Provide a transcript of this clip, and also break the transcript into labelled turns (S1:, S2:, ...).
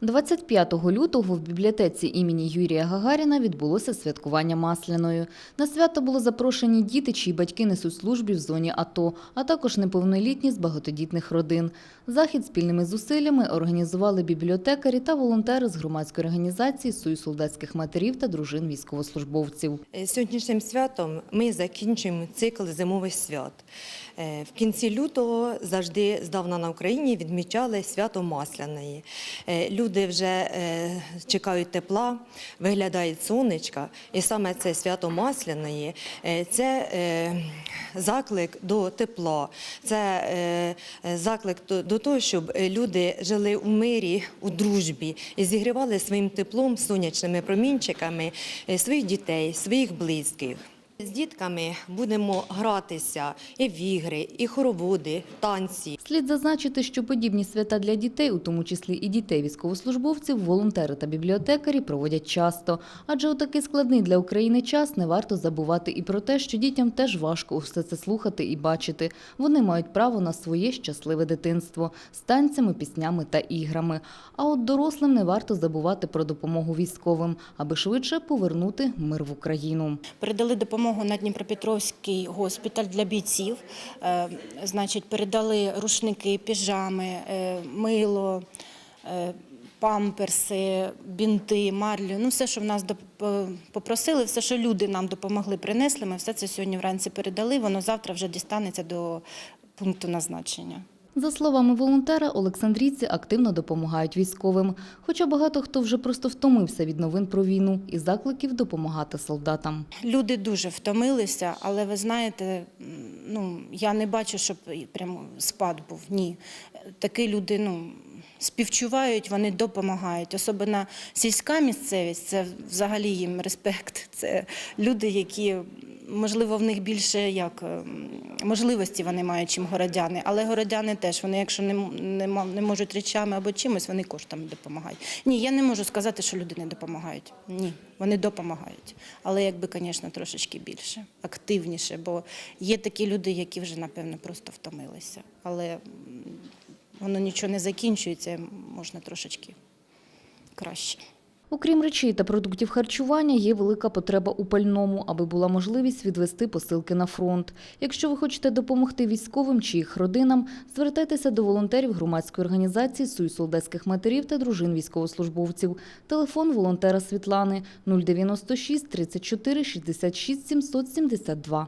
S1: 25 лютого в бібліотеці імені Юрія Гагаріна відбулося святкування Масляною. На свято було запрошені діти, чиї батьки несуть службі в зоні АТО, а також неповнолітні з багатодітних родин. Захід спільними зусиллями організували бібліотекарі та волонтери з громадської організації Союз солдатських матерів та дружин військовослужбовців.
S2: Е, Сьогоднішнім святом ми закінчуємо цикл зимових свят. Е, В кінці лютого завжди здавна на Україні відмічали свято Масляної. Люди вже е, чекають тепла, виглядають сонечка, і саме це свято Масляної е, це е, заклик до тепла, це заклик до- того, щоб люди жили у мирі, у дружбі і зігрівали своїм теплом, сонячними промінчиками своїх дітей, своїх близьких. З дітками будемо гратися і в ігри, і хороводи, танці.
S1: Слід зазначити, що подібні свята для дітей, у тому числі і дітей військовослужбовців, волонтери та бібліотекарі проводять часто. Адже у такий складний для України час не варто забувати і про те, що дітям теж важко усе це слухати і бачити. Вони мають право на своє щасливе дитинство з танцями, піснями та іграми. А от дорослим не варто забувати про допомогу військовим, аби швидше повернути мир в Україну.
S3: Передали допомогу на Дніпропетровський госпіталь для бійців. Е, Значить, передали рушники, піжами, е, мило, е, памперси, бінти, марлю. Ну, все, що в нас попросили, все, що люди нам допомогли, принесли. Ми все це сьогодні вранці передали. Воно завтра вже дістанеться до пункту назначення.
S1: За словами волонтера, олександрійці активно допомагають військовим. Хоча багато хто вже просто втомився від новин про війну і закликів допомагати солдатам.
S3: Люди дуже втомилися, але ви знаєте, ну я не бачу, щоб прямо спад був. Ні. Такі люди ну, співчувають, вони допомагають. Особливо сільська місцевість це взагалі їм респект. Це люди, які. Можливо, в них більше як ем, можливості вони мають, чим городяни. Але городяни теж вони, якщо не, не, не можуть речами або чимось, вони коштами допомагають. Ні, я не можу сказати, що люди не допомагають. Ні, вони допомагають. Але якби, звісно, трошечки більше, активніше, бо є такі люди, які вже, напевно, просто втомилися. Але воно нічого не закінчується, можна трошечки краще.
S1: Окрім речей та продуктів харчування, є велика потреба у пальному, аби була можливість відвести посилки на фронт. Якщо ви хочете допомогти військовим чи їх родинам, звертайтеся до волонтерів громадської організації Союз солдатських матерів та дружин військовослужбовців. Телефон волонтера Світлани 096 34 66 772.